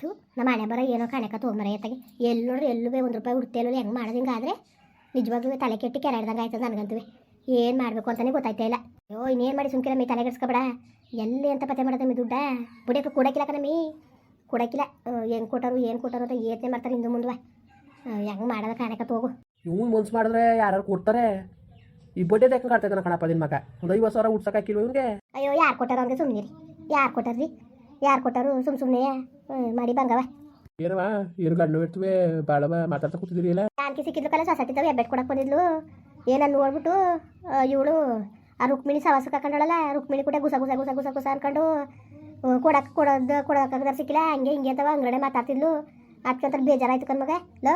ಥೂ ನಮ್ಮ ಹಣೆ ಬರ ಏನೋ ಕಣಕ ತೊಗೊಂಬರ ಎತ್ತಾಗೆ. ಎಲ್ಲಿ ನೋಡ್ರಿ ಎಲ್ಲೂ ಬೇ ಒಂದು ರೂಪಾಯಿ ಹುಡ್ತೇಲೋ ಹೆಂಗೆ ಮಾಡೋದು ಹಿಂಗಾದ್ರೆ ನಿಜವಾಗ್ಲೂ ತಲೆ ಕೆಟ್ಟಿ ಕೆರಾಡ್ದಂಗೆ ಆಯ್ತದ ನನಗಂತೂ ಏನು ಮಾಡಬೇಕು ಅಂತಲೇ ಗೊತ್ತಾಯ್ತಾ ಇಲ್ಲ. ಅಯ್ಯೋ ಇನ್ನೇನು ಮಾಡಿ ಸುಮ್ಕಿರ ಮೀ ತಲೆಗೆಡ್ಸ್ಕೊಬೇಡ ಎಲ್ಲಿ ಅಂತ ಪತ್ತೆ ಮಾಡೋದು ಮೀ ದುಡ್ಡ. ಬುಡಿಯಕ್ಕೆ ಕೊಡಕ್ಕಿಲ್ಲ ಕಣಮಿ ಕೊಡಕ್ಕಿಲ್ಲ ಹೆಂಗೆ ಕೊಟ್ಟರು ಏನು ಕೊಟ್ಟರು ಅಂತ ಏತನೆ ಮಾಡ್ತಾರೆ ಹಿಂದೆ ಮುಂದೆ ಹೆಂಗೆ ಮಾಡೋದ ಕಾಣಕ ಹೋಗು ಇವ್ನು ಮನ್ಸು ಮಾಡಿದ್ರೆ ಯಾರು ಕೊಡ್ತಾರೆ? ಈ ಬಡ್ಡೆ ತೆಕ್ಕ ಕಾಡ್ತೈತೆ ಕಣಪ್ಪ ನಿನ್ನ ಮಗ? ಒಂದು ಐವತ್ತು ಸಾವಿರ ಉಡ್ಸಕ್ಕಾಕಿಲ್ವ ಇವ್ನಿಗೆ? ಅಯ್ಯೋ ಯಾರು ಕೊಟ್ಟಾರ ಅಂದ್ರೆ ಸುಮ್ಮನೆ ರೀ ಯಾರು ಕೊಟ್ಟಾರ್ರಿ? ಯಾರು ಕೊಟ್ಟಾರು? ಸುಮ್ಮ ಸುಮ್ಮನೆ ಮಾಡಿ ಬಂಗವ ಏನವ ಏನು ಗಂಡು ಇರ್ತವೆ ಬಾಳವ ಮಾತಾಡ್ತಾ ಕೂತಿದ್ದೀರಿ ಇಲ್ಲ ಜಾನಕಿ ಸಿಕ್ಕಿದ್ಲು ಕಲ ಸೊಸೈಟಿದ್ದಾವೆ ಎಬ್ಬೆಟ್ ಕೊಡಕ್ಕೆ ಬಂದಿದ್ಲು. ಏನನ್ನ ನೋಡ್ಬಿಟ್ಟು ಇವಳು ಆ ರುಕ್ಮಿಣಿ ಸವಾಸ ಹಾಕೊಂಡಳಲ್ಲ ರುಕ್ಮಿಣಿ ಕೂಡ ಗುಸ ಗುಸ ಗುಸ ಗುಸ ಗುಸ ಅನ್ಕೊಂಡು ಕೊಡಕ್ಕೆ ಕೊಡೋದು ಕೊಡೋಕ್ಕಾಗದಾರ ಸಿಕ್ಕಿಲ್ಲ ಹಂಗೆ ಹಿಂಗೆ ಅಂತವ ಅಂಗಡಿ ಮಾತಾಡ್ತಿದ್ಲು. ಅದಕ್ಕಂತ ಬೇಜಾರಾಯ್ತು ಕಣ್ಮಗ ಲೋ.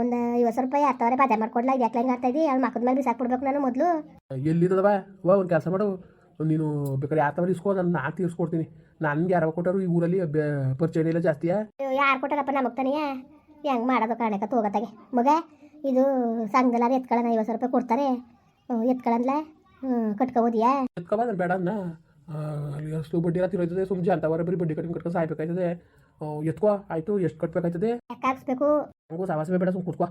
ಒಂದು ಐವತ್ತು ಸಾವಿರ ರೂಪಾಯಿ ಹತ್ತವರೆ ಬಾಜಾರ್ ಮಾಡ್ಕೊಡ್ಲ ಇದು ಯಾಕೆ ಹಿಂಗೆ ಆಗ್ತಾ ಅವ್ಳು ಮಕ್ಕದ ಮೇಲೆ ಬಿಸಾಕ್ಬಿಡ್ಬೇಕು ನಾನು ಮೊದಲು. ಎಲ್ಲಿದ್ದದವ ವಾ ಒಂದು ಕೆಲಸ ಮಾಡು. ನೀನು ಬೇಕಾದ್ರೆ ಯಾರ ತವರ ಇಸ್ಕೋ ನಾನು ನಾ ತೀರ್ಸ್ಕೊಡ್ತೀನಿ ನನಗೆ ಯಾರು ಕೊಟ್ಟರು ಈ ಊರಲ್ಲಿ ಪರಿಚಯ ಇಲ್ಲ ಜಾಸ್ತಿಯಾ ಯಾರು ಕೊಟ್ಟಾರಪ್ಪ ನಮಗೆ ತಾನೇ ಹೆಂಗೆ ಮಾಡೋದು ಕಾರಣಕ್ಕೆ ತೋಗತ್ತಾಗೆ ಮಗ ಇದು ಸಂಘದಲ್ಲಿ ಎತ್ಕೊಳ್ಳೋಣ ಐವತ್ತು ಸಾವಿರ ರೂಪಾಯಿ ಕೊಡ್ತಾರೆ. ಎತ್ಕೊಳ್ಳಲ್ಲ ಕಟ್ಕೋಬೋದಿಯಾ? ಎತ್ಕೊಬ ನಾನು ಬೇಡ ಅನ್ನ. ಅಷ್ಟು ಬಡ್ಡಿ ಎಲ್ಲ ತಿರೋಯ್ತದೆ ಸುಮ್ಮನೆ ಅಂತವರ ಬರೀ ಬಡ್ಡಿ ಕಟ್ಕೊಂಡು ಕಟ್ಕೊಂಡು ಸಾಯ್ಬೇಕಾಯ್ತದೆ. ಎತ್ಕೋ ಆಯಿತು ಎಷ್ಟು ಕಟ್ಬೇಕಾಯ್ತದೆ? ಯಾಕೆ ಹಾಕ್ಸ್ಬೇಕು? ಹಂಗೂ ಬೇಡ ಸುಮ್ ಕೂತ್ಕೋ.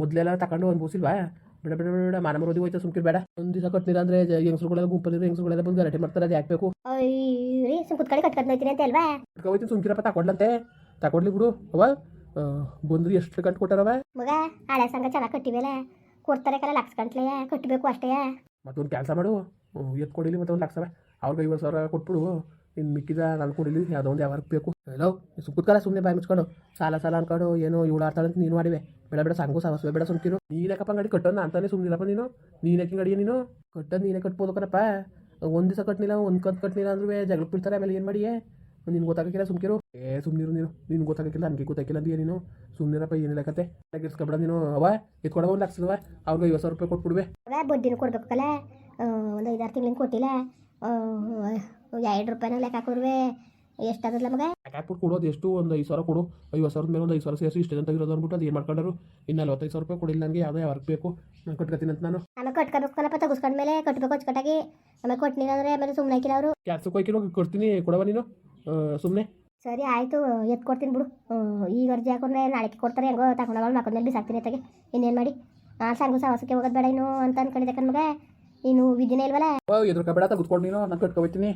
ಮೊದಲೆಲ್ಲ ತಗೊಂಡು ಅನ್ಬೋಸಿಲ್ವಾ ಬೇಡ ಬೇಡ ಬೇಡ ಮಾನ ಮರೋದಿ ಹೋಯ್ತು, ಸುಮ್ಕಿರ್ ಬೇಡ. ಒಂದು ದಿವಸ ಕಟ್ನಿರ ಅಂದ್ರೆ ಹೆಂಗಸ್ರುಗಳೆಲ್ಲ ಗುಂಪಲ್ಲಿರೋ ಹೆಂಗಸ್ರುಗಳೆಲ್ಲ ಬಂದು ಗಲಾಟೆ ಮಾಡ್ತಾರೆ, ಅದು ಯಾಕೆ ಬೇಕು ಅಯ್ಯ ಸುಮ್ ಕುತ್ಕೊಳ್ಳಿ ಕಟ್ಕೊಂಡು ಹೋಯ್ತೀನಿ ಅಂತ ಅಲ್ವಾ ಹೋಯ್ತು ಸುಮ್ಕಿರಪ್ಪ ತಕೊಡ್ಲಂತೆ ತಕೊಡ್ಲಿ ಬಿಡು ಅವ ಬಂದ್ರಿ ಎಷ್ಟು ಗಂಟೆ ಕೊಟ್ಟಾರವ ಮಗ ಹಳೆ ಸಂಘ ಚೆನ್ನಾಗಿ ಕಟ್ಟಿವೆಲ್ಲ ಕೊಡ್ತಾರೆ ಕಲ ಲಕ್ಷ ಗಂಟ್ಲೆ ಕಟ್ಟಬೇಕು ಅಷ್ಟೇ ಮತ್ತೊಂದು ಕೆಲಸ ಮಾಡು ಎತ್ತು ಕೊಡಿಲಿ ಮತ್ತೆ ಲಕ್ಷ ಅವ್ರಿಗೆ ಐವತ್ತು ಸಾವಿರ ಕೊಟ್ಬಿಡು ಇನ್ನು ಮಿಕ್ಕಿದ ನಾನು ಕೊಡಿಲಿ ಯಾವುದೋ ಒಂದು ಯಾವಾಗ ಬೇಕು. ಎಲ್ಲೋ ಸುಕ್ಕುತ್ಕಲ್ಲ ಸುಮ್ಮನೆ ಬಾಯಿ ಮುಚ್ಕೊಂಡು, ಸಾಲ ಸಾಲ ಅನ್ಕೊಂಡು, ಏನೋ ಇವಳು ಅಂತ ನೀನು ಮಾಡಿವೆ. ಬೇಡ ಬೇಡ, ಸಂಗು ಸಾವಸ್ವೆ ಬೇಡ, ಸುಮ್ಕಿರು. ನೀನಕ್ಕಪ್ಪ ಅಂಗಡಿ ಕಟ್ಟೋಣ ಅಂತಾನೆ ಸುಮ್ಮನಿಲ್ಲಪ್ಪ ನೀನು. ನೀನಕ್ಕೆ ಗಡಿಯ ನೀನು. ಕಟ್ಟೋದು ನೀನೇ ಕಟ್ಬೋದು ಕಣಪ್ಪ. ಒಂದು ದಿವಸ ಕಟ್ನಿಲ್ಲ, ಒಂದು ಕಂತು ಕಟ್ನಿಲ್ಲ ಅಂದ್ರೂ ಜಗಳ ಬಿಡ್ತಾರೆ ಆಮೇಲೆ ಏನು ಮಾಡಿಯೇ? ನಿನ್ಗೆ ಗೊತ್ತಾಗಕ್ಕಿಲ್ಲ ಸುಮ್ಕಿರು. ಏ ಸುಮ್ಮನಿರು ನೀನು. ನಿನ್ಗೆ ಗೊತ್ತಾಗಕ್ಕಿಲ್ಲ ನನಗೆ ಗೊತ್ತಾಗಿಲ್ಲ ಅಂತೀಯ ನೀನು. ಸುಮ್ಮನಿರಪ್ಪ ಏನಿಲ್ಲ ಕತೆ. ಗಿರ್ಸ್ಕೊಬೇಡ ನೀನು. ಅವ ಎತ್ಕೊಡವ ಒಂದು ಲಕ್ಷದವ ಅವ್ರಿಗೆ ಐವತ್ತು ಸಾವಿರ ರೂಪಾಯಿ ಕೊಟ್ಬಿಡುವೆ. ಬಡ್ಡಿನ ಕೊಡ್ಬೇಕಲ್ಲ ಕೊಡ್ಬೇಕು ಕಲ ಒಂದು ಐದಾರು ತಿಂಗಳಿಂದ ಕೊಟ್ಟಿಲ್ಲ. ಎರಡು ರೂಪಾಯಿನ ಲೆಕ್ಕ ಹಾಕಿದ್ರುವೆ ಎಷ್ಟಾಗಲ್ಲ ಮಗ ಹಾಕ್ಬಿಟ್ಟು ಕೊಡೋದು ಎಷ್ಟು ಒಂದು ಐದು ಸಾವಿರ ಕೊಡು. ಐವತ್ತು ಸಾವಿರದ ಮೇಲೆ ಒಂದು ಐದು ಸಾವಿರ ಸೇರಿಸಿ ಇಷ್ಟು ಅಂತ ಇರೋದು ಅಂದ್ಬಿಟ್ಟು ಅದು ಏನು ಮಾಡ್ಕೊಂಡರು? ಇನ್ನು ನಲ್ವತ್ತೈದು ಸಾವಿರ ರೂಪಾಯಿ ಕೊಡಿಲ್ಲ ನನಗೆ ಯಾವುದೇ ಯಾವಾಗ ಬೇಕು. ನಾನು ಕಟ್ಕೊತೀನಿ ಅಂತ ನಾನು. ಆಮೇಲೆ ಕಟ್ಕೋಬೇಕು ತಗಸ್ಕೊಂಡ ಮೇಲೆ ಕಟ್ಬೇಕು ಅಚ್ಚುಕಟ್ಟಾಗಿ. ಆಮೇಲೆ ಕೊಟ್ಟಿಲ್ಲ ಅಂದ್ರೆ ಆಮೇಲೆ ಸುಮ್ಮನೆ ಹಾಕಿಲ್ಲ ಅವರು. ಕೆಲಸಕ್ಕೆ ಹೋಗಿರೋ ಕೊಡ್ತೀನಿ ಕೊಡವ ನೀನು? ಸುಮ್ಮನೆ ಸರಿ ಆಯಿತು. ಎತ್ತು ಕೊಡ್ತೀನಿ ಬಿಡು. ಈಗ ಅರ್ಜಿ ಹಾಕೊಂಡ್ರೆ ನಾಳೆ ಕೊಡ್ತಾರೆ ಹೆಂಗೋ ತಗೊಂಡೋಗಿ ಮಕ್ಕಳ ಮೇಲೆ ಬಿಸಾಕ್ತೀನಿ ಅತ್ತಾಗೆ. ಇನ್ನೇನು ಮಾಡಿ? ಆ ಸಂಗು ಸಾಹಸಕ್ಕೆ ಹೋಗೋದು ಬೇಡ ಇನ್ನು ಅಂತ ಅನ್ಕೊಂಡಿದ್ದೆ ಕಣ್ಮಗ ಇನ್ನು ವಿಧಿನೇ ಇಲ್ವಲ್ಲ? ಎದುರು ಬೇಡ ತಗೊಂಡು ನೀನು. ನಾನು ಕಟ್ಕೊಬತ್ತೀನಿ.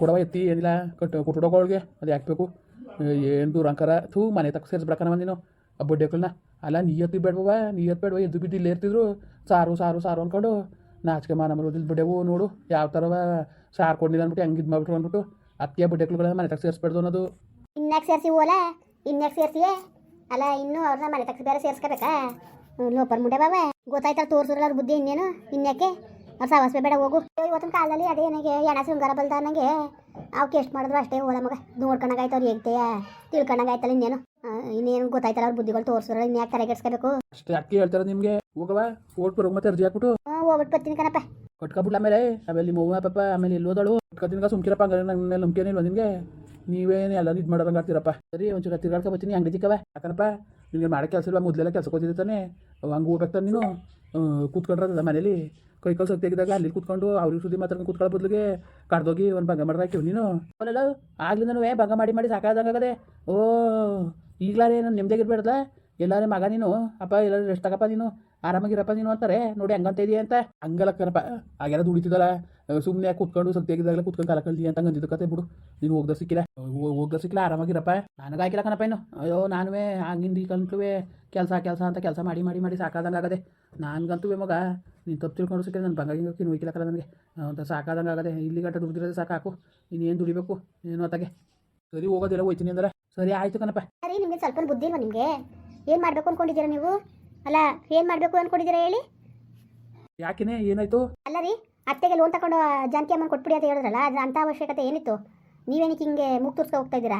ಕೊಡವ ಎತ್ತಿ, ಏನಿಲ್ಲ ಕಟ್ ಕೊಟ್ಟೋಗೋಳ್ಗೆ ಅದು ಹಾಕ್ಬೇಕು. ಏನು ದೂರ ಅಂಕರ? ಥೂ, ಮನೆ ತಕ್ಕ ಸೇರಿಸ್ಬಿಡಕನ ನೀನು ಆ ಬಡ್ಡೆಗಳನ್ನ ಅಲ್ಲ, ನೀ ಎತ್ತಿ ಬೇಡವ ನೀ ಎತ್ತು ಬೇಡವ, ಎದ್ದು ಬಿದ್ದು ಇಲ್ಲೇ ಸಾರು ಸಾರು ಸಾರು ಅಂದ್ಕೊಂಡು ನಾಚಿಕೆ ಮಾನ ಮರೋದಿಲ್ಲ ಬಿಡೇವು ನೋಡು. ಯಾವ ಥರವ ಸಾರು ಕೊಡಿಲ್ಲ ಅಂದ್ಬಿಟ್ಟು, ಹೆಂಗೆ ಇದು ಮಾಡ್ಬಿಟ್ರು ಅಂದ್ಬಿಟ್ಟು ಅತ್ತಿಯ ಬಡ್ಡೆಗಳನ್ನ ಮನೆ ತಕ್ಕ ಸೇರಿಸ್ಬೇಡ್ದು ಅನ್ನೋದು. ಇನ್ಯಾಕೆ ಸೇರಿಸಿ ಓಲ ಇನ್ಯಾಕೆ ಸೇರಿಸಿ ಅಲ್ಲ, ಇನ್ನೂ ಅವ್ರನ್ನ ಮನೆ ತಕ್ಕ ಬೇರೆ ಸೇರಿಸ್ಕೋಬೇಕಾ? ಲೋಪರ್ ಮುಂಡೆ ಬಾಬಾ ಗೊತ್ತಾಯ್ತಾರೆ ತೋರ್ಸಿರಲ್ಲ ಅವ್ರ ಬುದ್ಧಿ ಇನ್ನೇನು? ಇನ್ಯಾಕೆ? ಸಾವಸ್ಬೇ ಬೇಡ ಹೋಗು. ಇವತ್ತಿನ ಕಾಲದಲ್ಲಿ ಅದೇ ನನಗೆ ಎಣ ಶೃಂಗಾರ ಬಲ್ದ ನನಗೆ ಅವಕ್ಕೆ ಎಷ್ಟು ಮಾಡಿದ್ರು ಅಷ್ಟೇ ಓಲ ಮಗ. ನೋಡ್ಕೊಂಡಾಗಾಯ್ತು ಅವ್ರು ಹೇಗ್ತೆಯ ತಿಳ್ಕೊಂಡಾಗಾಯ್ತಲ್ಲ ಇನ್ನೇನು? ಇನ್ನೇನು ಗೊತ್ತಾಯ್ತಲ್ಲ ಅವ್ರ ಬುದ್ಧಿಗಳು ತೋರಿಸಿದ್ರೆ ಇನ್ನು ಯಾಕೆ ತಲೆಗೆಡ್ಸ್ಕೋಬೇಕು ಅಷ್ಟೇ ಅಕ್ಕಿ ಹೇಳ್ತಾರೆ ನಿಮಗೆ. ಹೋಗವ ಓಟ್ ಬರೋ ಮತ್ತೆ ಅರ್ಜಿ ಹಾಕ್ಬಿಟ್ಟು. ಹೋಗ್ಬಿಟ್ಟು ಬರ್ತೀನಿ ಕಣಪ್ಪ. ಕಟ್ಕೊಬಿಟ್ಲ ಆಮೇಲೆ ಆಮೇಲೆ ನಿಮ್ಮ ಅವ್ವ ಪಾಪ ಆಮೇಲೆ ಇಲ್ಲಿ ಹೋದಳು? ಕತ್ತಿನ್ಗ ಸುಮ್ಕಿರಪ್ಪ ಹಂಗಾರೆ ನನ್ನ ಮೇಲೆ ನಂಬಿಕೆ ಇಲ್ವ ನಿಮಗೆ ನೀವೇನು ಎಲ್ಲ ಇದು ಮಾಡೋದಂಗೆ ಆಗ್ತೀರಪ್ಪ. ಸರಿ ಒಂಚೂರು ತಿರ್ಗಾಡ್ಕೊ ಬರ್ತೀನಿ ಅಂಗಡಿ ತಿಕ್ಕವ ಯಾಕನಪ್ಪ ನಿಮಗೆ ಮಾಡೋ ಕೆಲಸ ಇಲ್ಲ ಮೊದಲೆಲ್ಲ ಕೆಲಸ ಹೋಗಿದ್ದೆ ತಾನೆ. ಹಂಗೆ ಹೋಗ್ಬೇಕು ನೀನು. ಕೂತ್ಕೊಂಡ್ರದ ಮನೇಲಿ? ಕೈ ಕಾಲು ತೆಗೆದಾಗ ಅಲ್ಲಿ ಕೂತ್ಕೊಂಡು ಅವ್ರಿಗೆ ಸುದ್ದಿ ಮಾತಾಡ್ಕೊಂಡು ಕೂತ್ಕೊಳ್ಳೋ ಬದಲಿಗೆ ಕಡ್ದೋಗಿ ಒಂದು ಭಂಗ ಮಾಡ್ದೆ ಹಾಕಿವ್ ನೀನು ಅಲ್ಲ ಏ, ಭಂಗ ಮಾಡಿ ಮಾಡಿ ಸಾಕಾದಂಗಾಗದೆ. ಓ, ಈಗಲಾರೇ ನಾನು ನೆಮ್ಮದಿಯಾಗಿರ್ಬೇಡ್ದ ಎಲ್ಲಾರೇ ಮಗ ನೀನು. ಅಪ್ಪ, ಎಲ್ಲರೂ ರೆಸ್ಟ್ ತಗಪ್ಪ ನೀನು? ಆರಾಮಾಗಿರಪ್ಪ ನೀನು ಅಂತಾರೆ. ನೋಡಿ ಹಂಗಂತ ಇದೆಯಾ ಅಂತ. ಹಂಗಲ್ಲ ಕಣಪ್ಪ. ಹಾಗೆಲ್ಲ ದುಡಿತಿದ್ದಲ್ಲ ಸುಮ್ಮನೆ ಕೂತ್ಕೊಂಡು ಸ್ವಲ್ಪ ತೆಗಿದಾಗಲೇ ಕೂತ್ಕೊಂಡು ಕಾಲ ಕಳ್ದಿ ಅಂತ ಕತೆ ಬಿಡು. ನೀನು ಹೋಗ್ದ ಸಿಕ್ಕಿಲ್ಲ. ಹೋಗ್ದ ಸಿಕ್ಕಿಲ್ಲ, ಆರಾಮಾಗಿರಪ್ಪ. ನನಗೆ ಹಾಕಿಲ್ಲ ಕಣಪ್ಪ ಇನ್ನು. ಅಯ್ಯೋ, ನಾನುವೇ ಹಂಗಿಂದ ಈ ಕೆಲಸ ಕೆಲಸ ಅಂತ ಕೆಲಸ ಮಾಡಿ ಮಾಡಿ ಮಾಡಿ ಸಾಕಾದಂಗೆ ಆಗದೆ. ನನಗಂತೂ ಮಗ, ನೀನು ತಪ್ಪು ತಿಳ್ಕೊಂಡು ಸಿಕ್ಕಿದ್ರೆ ನನ್ನ ಬಂಗಾಗಿ ಹೋಗಿ ಹೋಯ್ಕಿಲ್ಲಕ್ಕಲ್ಲ ನನಗೆ. ಅಂತ ಸಾಕಾದಂಗೆ ಆಗದೆ. ಇಲ್ಲಿ ಗಂಟೆ ಸಾಕು ಸಾಕಾಕು. ಇನ್ನೇನು ದುಡಿಬೇಕು? ಏನು ಅತ್ತಾಗೆ? ಸರಿ, ಹೋಗೋದಿಲ್ಲ ಹೋಯ್ತೀನಿ ಅಂದ್ರೆ ಸರಿ, ಆಯಿತು ಕಣಪ್ಪ. ಸರಿ ನಿಮಗೆ ಸ್ವಲ್ಪ ಬುದ್ಧಿ ಇಲ್ವಾ ನಿಮಗೆ? ಏನು ಮಾಡಬೇಕು ಅಂದ್ಕೊಂಡಿದ್ದೀರಾ ನೀವು? ಅಲ್ಲ ಏನು ಮಾಡಬೇಕು ಅಂದ್ಕೊಂಡಿದ್ದೀರಾ ಹೇಳಿ? ಯಾಕೆನೆ ಏನಾಯ್ತು? ಅಲ್ಲ ರೀ ಅತ್ತೆಗೆ ಲೋನ್ ತಕೊಂಡು ಜಾನಕಿ ಅಮ್ಮನ ಕೊಟ್ಬಿಡಿ ಅಂತ ಹೇಳಿದ್ರಲ್ಲ ಅದು ಅಂಥ ಅವಶ್ಯಕತೆ ಏನಿತ್ತು? ನೀವೇನಕ್ಕೆ ಹಿಂಗೆ ಮುಗ್ ತೋರ್ಸ್ಕೊ ಹೋಗ್ತಾ ಇದ್ದೀರಾ?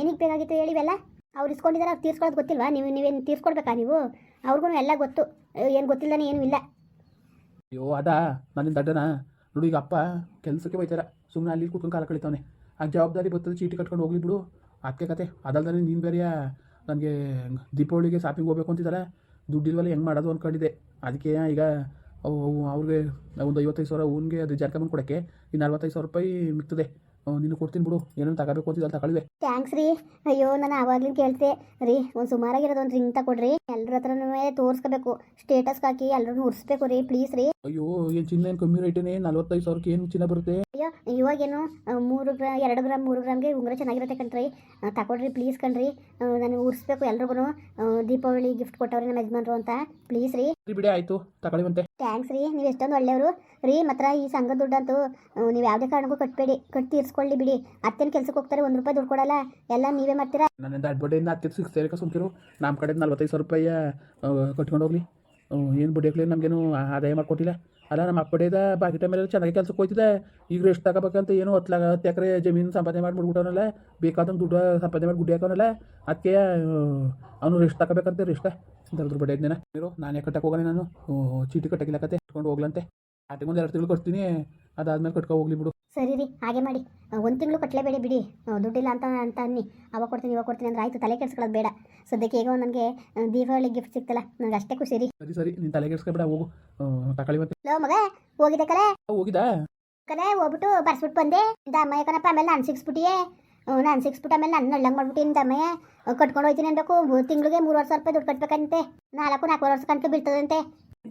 ಏನಕ್ಕೆ ಬೇಕಾಗಿತ್ತು ಹೇಳಿವೆಲ್ಲ ಅವ್ರು ಇಸ್ಕೊಂಡಿದ್ದಾರೆ ಅವ್ರು ತೀರ್ಸ್ಕೊಳ್ಳೋದು ಗೊತ್ತಿಲ್ವಾ? ನೀವು ನೀವೇನು ತೀರ್ಸ್ಕೊಡ್ಬೇಕಾ ನೀವು? ಅವ್ರಿಗೂ ಎಲ್ಲ ಗೊತ್ತು. ಏನು ಗೊತ್ತಿಲ್ಲನೇ ಏನೂ ಇಲ್ಲ. ಅಯ್ಯೋ ಅದಾ? ನನ್ನ ದಡ್ಡನ? ನೋಡು ಈಗ ಅಪ್ಪ ಕೆಲಸಕ್ಕೆ ಹೋಯ್ತಾರ ಸುಮ್ಮನೆ ಅಲ್ಲಿ ಕೂತ್ಕೊಂಡು ಕಾಲ ಕಳಿತಾವನೆ. ಆ ಜವಾಬ್ದಾರಿ ಬರ್ತದೆ ಚೀಟಿ ಕಟ್ಕೊಂಡು ಹೋಗ್ಲಿ ಬಿಡು. ಅದಕ್ಕೆ ಕತೆ ಅದಲ್ದಾನೆ ನೀನು ಬೇರೆಯ? ನನಗೆ ದೀಪಾವಳಿಗೆ ಶಾಪಿಂಗ್ ಹೋಗ್ಬೇಕು ಅಂತಿದ್ದಾರೆ ದುಡ್ಡಿಲ್ವಲ್ಲ, ಹೆಂಗೆ ಮಾಡೋದು ಅಂದ್ಕೊಂಡಿದ್ದೆ ಅದಕ್ಕೆ ಈಗ ಅವು ಅವು, ಅವ್ರಿಗೆ ಒಂದು ಐವತ್ತೈದು ಸಾವಿರ ಅವ್ನಿಗೆ ಅದು ಜಾರ್ಕೊಂಬಂದು ಕೊಡೋಕ್ಕೆ ಈ ನಲ್ವತ್ತೈದು ಸಾವಿರ ರೂಪಾಯಿ ಮಿಕ್ತದೆ ನೀನು ಕೊಡ್ತೀನಿ ಬಿಡು. ಏನೋ ತಗೋಬೇಕು ಅಂತಿದ್ದಲ್ಲಿ ತಗೊಳ್ವೆ ಥ್ಯಾಂಕ್ಸ್ ರೀ. ಅಯ್ಯೋ, ನಾನು ಆವಾಗ್ಲೂ ಕೇಳ್ತೆ ರೀ, ಒಂದು ಸುಮಾರಾಗಿರೋದು ಒಂದು ರಿಂಗ್ ತಗೊಡ್ರಿ ಎಲ್ಲರ ಹತ್ರನೂ ತೋರಿಸ್ಕೋಬೇಕು. ಸ್ಟೇಟಸ್ಗೆ ಹಾಕಿ ಎಲ್ಲರೂ ಉರ್ಸ್ಬೇಕು ರೀ ಪ್ಲೀಸ್ ರೀ. ಅಯ್ಯೋ ಏನು ಚಿನ್ನ ಏನು ಕಮ್ಮಿ ರೇಟೇನೆ ನಲ್ವತ್ತೈದು ಸಾವಿರಕ್ಕೆ ಏನು ಚಿನ್ನ ಬರುತ್ತೆ? ಅಯ್ಯೋ ಇವಾಗೇನು ಮೂರು ಗ್ರಾ ಎರಡು ಗ್ರಾಮ್ ಮೂರು ಗ್ರಾಮ್ಗೆ ಉಂಗುರ ಚೆನ್ನಾಗಿರುತ್ತೆ ಕಣ್ರಿ. ತಗೊಳ್ರಿ ಪ್ಲೀಸ್ ಕಣ್ರಿ. ನಾನು ನನಗೆ ಉರ್ಸ್ಬೇಕು ಎಲ್ರಿಗೂ ದೀಪಾವಳಿ ಗಿಫ್ಟ್ ಕೊಟ್ಟವ್ರಿ ನಮ್ಮ ಯಜಮಾನ್ರು ಅಂತ. ಪ್ಲೀಸ್ ರೀ. ಬಿಡಿ ಆಯಿತು. ತಗೊಳ್ಳಿವಂತೆ ಥ್ಯಾಂಕ್ಸ್ ರೀ. ನೀವು ಎಷ್ಟೊಂದು ಒಳ್ಳೆಯವರು. ರೀ ಮಾತ್ರ ಈ ಸಂಘದ ದುಡ್ಡಂತೂ ನೀವು ಯಾವುದೇ ಕಾರಣಕ್ಕೂ ಕಟ್ಟಬೇಡಿ ಕಟ್ಟಿ ತೀರ್ಸ್ಕೊಳ್ಳಿ ಬಿಡಿ. ಅತ್ತೇನು ಕೆಲ್ಸಕ್ಕೆ ಹೋಗ್ತಾರೆ ಒಂದು ರೂಪಾಯಿ ದುಡ್ಡು ಕೊಡಲ್ಲ. ಎಲ್ಲ ನೀವೇ ಮಾಡ್ತೀರಾ? ನನ್ನಿಂದ ಅಡ್ಬಡ್ಡೆಯಿಂದ ಅತ್ತೆ ಸಿಕ್ಸ್ ಸೇರಿಕ ಸುಮ್ತಿರು ನಮ್ಮ ಕಡೆ ನಲ್ವತ್ತೈದು ಸಾವಿರ ರೂಪಾಯಿ ಕಟ್ಕೊಂಡು ಹೋಗ್ಲಿ. ಏನು ಬಡಿಯಕ್ಲೆ ನಮಗೇನು ಆದಾಯ ಮಾಡಿಕೊಟ್ಟಿಲ್ಲ. ಅಲ್ಲ, ನಮ್ಮ ಅಪ್ಪಡೆದ ಬಾಕಿ ಮೇಲೆ ಚೆನ್ನಾಗಿ ಕೆಲಸಕ್ಕೆ ಹೋಯ್ತಿದೆ. ಈಗ ರೆಸ್ಟ್ ತಗೋಬೇಕಂತ ಏನು ಹತ್ತು ಲಾಗ ಹತ್ತು ಎಕರೆ ಜಮೀನು ಸಂಪಾದನೆ ಮಾಡಿ ಮುಡ್ಬಿಟ್ಟವನಲ್ಲ, ಬೇಕಾದಂಗೆ ದುಡ್ಡು ಸಂಪಾದನೆ ಮಾಡಿ ಗುಡ್ಡಿ ಹಾಕೋನಲ್ಲ ಅದಕ್ಕೆ ಅವನು ರೆಸ್ಟ್ ತಗೋಬೇಕಂತ ರೆಸ್ಟ್ ದರದ್ರ ಬಡ್ಡೆ ಇದ್ದೇನೆ ಇರು, ನಾನೇ ಕಟ್ಟಕ್ಕೆ ಹೋಗೋಣ ನಾನು. ಚೀಟಿ ಕಟ್ಟಕ್ಕಿಲ್ಲ ಕತೆ, ಇಟ್ಕೊಂಡು ಹೋಗ್ಲಂತೆ. ಆಟಿಗೆ ಒಂದು ಎರಡು ತಿಂಗಳು ಕಟ್ತೀನಿ, ಅದಾದ್ಮೇಲೆ ಕಟ್ಕೊ ಹೋಗ್ಲಿ ಬಿಡು. ಸರಿ ರೀ ಹಾಗೆ ಮಾಡಿ. ಒಂದು ತಿಂಗಳು ಕಟ್ಟಲೇಬೇಡಿ ಬಿಡಿ ದುಡ್ಡಿಲ್ಲ ಅಂತ ಅಂತ ಅನ್ನಿ. ಅವಾಗ ಕೊಡ್ತೀನಿ ಇವಾಗ ಕೊಡ್ತೀನಿ ಅಂದ್ರೆ ಆಯಿತು ತಲೆ ಕೆಡ್ಸ್ಕೊಳ್ಳೋದು ಬೇಡ. ಸದ್ಯಕ್ಕೆ ಹೇಗೋ ನನಗೆ ದೀಪಾವಳಿ ಗಿಫ್ಟ್ ಸಿಕ್ತಲ್ಲ ನನಗೆ ಅಷ್ಟೇ ಖುಷಿ ರೀ. ಸರಿ ಸರಿ ನೀನು ತಲೆಗೆಡ್ಸ್ಕೊಬೇಡ ಹೋಗು. ತಕೊಳ್ಳಿ ಮತ್ತೆ. ಲೋ ಮಗ ಹೋಗಿದೆ ಕಲೆ? ಹೋಗಿದಾ ಕಲೆ ಹೋಗ್ಬಿಟ್ಟು ಬರ್ಸ್ಬಿಟ್ಟು ಬಂದೆ. ಇಂದ ಅಮ್ಮಯ್ಯ ಕಣಪ್ಪ ಆಮೇಲೆ ನಾನು ಸಿಕ್ಸ್ಬಿಟ್ಟಿಯೇ ನಾನು ಸಿಕ್ಸ್ಬಿಟ್ಟು ಆಮೇಲೆ ನಾನು ನಳ್ಳಂಗೆ ಮಾಡ್ಬಿಟ್ಟು ಇಂದ ಅಮ್ಮಯ್ಯ ಕಟ್ಕೊಂಡು ಹೋಯ್ತೀನಿ ಅನ್ಬೇಕು. ತಿಂಗಳಿಗೆ ಮೂರುವರೆ ಸಾವಿರ ರೂಪಾಯಿ ದುಡ್ಡು ಕಟ್ಬೇಕಂತೆ. ನಾಲ್ಕು ನಾಲ್ಕು ವರ್ಷ ಕಂತು ಬೀಳ್ತದಂತೆ.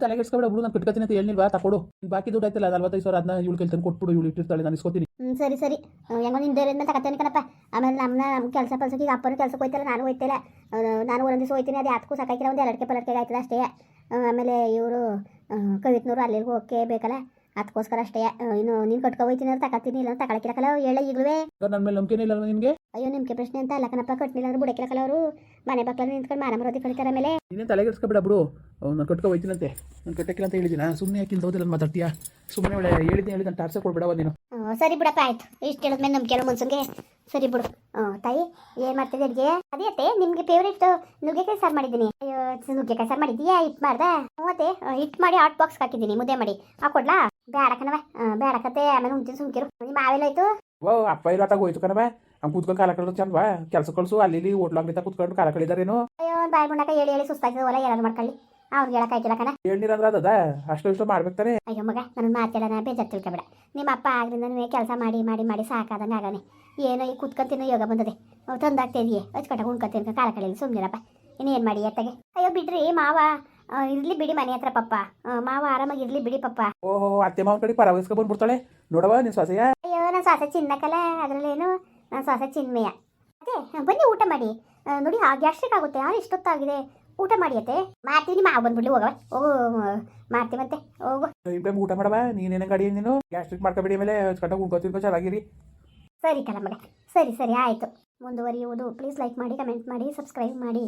ತಲೆಗೆಡ್ಸ್ಕೊಬೇಡ ಬಿಡು ನಾನು ಕಟ್ಕೊತೀನಿ ಅಂತ ಹೇಳಿಲ್ವಾ ತಕೊಡು ಬಾಕಿ ದುಡ್ಡು ಆಯ್ತಲ್ಲ ನಲ್ವತ್ತೈದು ಸಾವಿರ ಅದನ್ನ ಇವಳು ಕೇಳ್ತಾನೆ ಕೊಟ್ಬಿಡು ಇವಳು ಇಟ್ಟಿರ್ತಾಳೆ ನಾನು ಇಸ್ಕೊತೀನಿ. ಹ್ಞೂ ಸರಿ ಸರಿ. ಹೆಂಗೋ ನಿಂದ ಮೇಲೆ ತಗತ್ತೇನೆ ಕಣಪ್ಪ. ಆಮೇಲೆ ನಮ್ಮನ್ನ ನಮ್ಮ ಕೆಲಸ ಪಲ್ಸಕ್ಕೆ ಈಗ ಅಪ್ಪನ ಕೆಲಸಕ್ಕೆ ಹೋಯ್ತಲ್ಲ ನಾನು ಹೋಯ್ತಿಲ್ಲ ನಾನು ಒಂದೊಂದು ದಿವಸ ಹೋಯ್ತೀನಿ ಅದು ಯಾತಕ್ಕೂ ಸಾಕಾಯ್ತಿಲ್ಲ ಒಂದು ಎರಡಕ್ಕೆ ಪಲಟ್ಕೆ ಆಯ್ತದ ಅಷ್ಟೇ. ಆಮೇಲೆ ಇವರು ಕವಿತ್ನೂರು ಅಲ್ಲಿಗೂ ಓಕೆ ಬೇಕಲ್ಲ ಅದಕ್ಕೋಸ್ಕರ ಅಷ್ಟೇ. ಇನ್ನು ನೀನು ಕಟ್ಕೊ ಹೋಯ್ತೀನಿ ಅಂದ್ರೆ ತಗತ್ತೀನಿ ಇಲ್ಲ ತಗೊಳಕಿರಕಲ್ಲ ಹೇಳ ಈಗಲೂ ನನ್ನ ಮೇಲೆ ನಂಬಿಕೆನೇ ಇಲ್ಲ ನಿನಗೆ? ಅಯ್ಯೋ ನಿಮ್ಗೆ ಪ್ರಶ್ನೆ ಅಂತ ಲಕ್ಕನಪ್ಪ ಕಟ್ಟಿಲ್ಲ ಅಂದ್ರೆ ಬುಡಕಿರಕಲ್ಲ ಅವರು ಮನೆ ಬಾಕ್ಲಲ್ಲಿ ನಿಂತ್ಕೊಂಡು ಮಾನ ಮರೋದಿ ಕಳಿತಾರೆ ಆಮೇಲೆ. ನೀನೇನು ತಲೆಗೆಡ್ಸ್ಕೊಬೇಡ ಬಿಡು. ನಾನು ಕಟ್ಕೊ ಹೋಯ್ತೀನಂತೆ. ನಾನು ಕಟ್ಟಕ್ಕಿಲ್ಲ ಅಂತ ಹೇಳಿದಿನ ಸುಮ್ಮನೆ ಯಾಕೆ ಹೋದಿಲ್ಲ ಮಾತಾಡ್ತೀಯಾ? ಸುಮ್ಮನೆ ಒಳ್ಳೆ ಹೇಳಿದ್ದೀನಿ ಹೇಳಿ ನಾನು ಟಾರ್ಚರ್ ಕೊಡ್ಬೇಡವ ನೀನು? ಸರಿ ಬಿಡಪ್ಪ ಆಯ್ತು. ಇಷ್ಟು ಹೇಳಿದ್ಮೇಲೆ ನಮ್ಗೆ ಕೆಲವು ಮನ್ಸಂಗೆ. ಸರಿ ಬಿಡು. ತಾಯಿ ಏನು ಮಾಡ್ತಿದ್ದೆ ಅಡುಗೆ? ಅದೇ ಅತ್ತೆ ನಿಮಗೆ ಫೇವ್ರೇಟ್ ನುಗ್ಗೆಕಾಯಿ ಸಾರು ಮಾಡಿದ್ದೀನಿ. ಅಯ್ಯೋ ನುಗ್ಗೆಕಾಯಿ ಸಾರು ಮಾಡಿದ್ದೀಯಾ? ಹಿಟ್ ಮಾಡ್ದೆ? ಮತ್ತೆ ಹಿಟ್ ಮಾಡಿ ಹಾಟ್ ಬಾಕ್ಸ್ ಹಾಕಿದ್ದೀನಿ. ಮುದ್ದೆ ಮಾಡಿ. ಹಾಕೊಡ್ಲಾ? ಬೇಡ ಕಣವ ಕತೆ. ಆಮೇಲೆ ಉಂಟಿನ ಸುಮ್ಕಿರು. ನಿಮ್ಮ ಆಯ್ತು ಓ ಅಪ್ಪ ಇರತ್ತಾಗ ಹೋಯ್ತು ಕಣವ ಅವ್ನು ಕೂತ್ಕೊಂಡು ಕಾಲ ಕಳೆದು ಚಂದವಾ? ಕೆಲಸ ಕಳ್ಸು ಅಲ್ಲಿ ಇಲ್ಲಿ ಹೋಟ್ಲು ಅಂಗಡಿ ಕೂತ್ಕೊಂಡು ಕಾಲ ಕಳಿದಾರೇನು ಅಯ್ಯೋ ಬಾಯಿ ಮುಂಡಕ ಹೇಳಿ ಹೇಳಿ ಸುಸ್ತಾಗ್ತದಲ್ಲ ಏನಾದ್ರು ಮಾಡ್ಕೊಳ್ಳಿ. ಅವ್ರಿಗೆ ಹೇಳಕ್ಕಾಯ್ತಿಲ್ಲ ಕಣ. ಹೇಳ್ನಿರಂದ್ರೆ ಅದದ ಅಷ್ಟು ಇಷ್ಟು ಮಾಡ್ಬೇಕು ತಾನೆ? ಅಯ್ಯೋ ಮಗ ನನ್ನ ಮಾತೆಲ್ಲ ಬೇಜಾರು ತಿಳ್ಕೊಬೇಡ. ನಿಮ್ಮ ಅಪ್ಪ ಆಗ್ರಿಂದ ಕೆಲಸ ಮಾಡಿ ಮಾಡಿ ಮಾಡಿ ಸಾಕಾದಂಗೆ ಆಗಾನೆ ಏನೋ ಈ ಕುತ್ಕೊಂತಿನೋ ಯೋಗ ಬಂದದೆ. ತಂದಾಗ್ತಾ ಇದೆಯೇ ಹಚ್ಕಟ್ಟಾಗ ಉಣ್ಕೊತೀನಿ ಕಾಲ ಕಳೆಯಲ್ಲಿ ಸುಮ್ಮನಿರಪ್ಪ ಇನ್ನೇನು ಮಾಡಿ ಎತ್ತಗೆ? ಅಯ್ಯೋ ಬಿಡ್ರಿ ಮಾವ. ಇರ್ಲಿ ಬಿಡಿ ಮನೆ ಹತ್ರ ಪಪ್ಪ. ಮಾವ ಆರಾಮಾಗಿ ಇರ್ಲಿ ಬಿಡಿ ಪಪ್ಪ. ಓಹೋ ಅತ್ತೆ ಮಾವನ ಕಡೆ ಪರವಹಿಸ್ಕೊ ಬಂದ್ಬಿಡ್ತಾಳೆ. ನೋಡವ ನಿನ್ ಸೊಸೆಯ? ಅಯ್ಯೋ ನನ್ನ ಸೊಸೆ ಚಿನ್ನಕಲ್ಲ ಅದ್ರಲ್ಲೇನು ಶ್ವಾಸ ಚಿನ್ಮಯ. ಅದೇ ಬನ್ನಿ ಊಟ ಮಾಡಿ. ನೋಡಿ ಆ ಗ್ಯಾಸ್ಟ್ರಿಕ್ ಆಗುತ್ತೆ. ಯಾರು ಇಷ್ಟೊತ್ತಾಗಿದೆ? ಊಟ ಮಾಡಿ ಅತ್ತೆ. ಮಾಡ್ತೀನಿ ಮಾ ಬಂದ್ಬಿಡ್ಲಿ ಹೋಗವ ಹೋಗು ಮಾಡ್ತೀವಂತೆ ಹೋಗು. ಟೈಮ್ ಟೈಮ್ ಊಟ ಮಾಡವ ನೀನೇನ ಗಾಡಿ ನೀನು? ಗ್ಯಾಸ್ಟ್ರಿಕ್ ಮಾಡ್ಕೊಬಿಡಿ ಮೇಲೆ ಕಟ್ಟಾಗ ಉಳ್ಕೊತಿರ್ಕೊ ಚೆನ್ನಾಗಿರಿ. ಸರಿ ಕಣ ಮಗ ಸರಿ ಸರಿ ಆಯಿತು. ಮುಂದುವರಿಯುವುದು. ಪ್ಲೀಸ್ ಲೈಕ್ ಮಾಡಿ ಕಮೆಂಟ್ ಮಾಡಿ ಸಬ್ಸ್ಕ್ರೈಬ್ ಮಾಡಿ.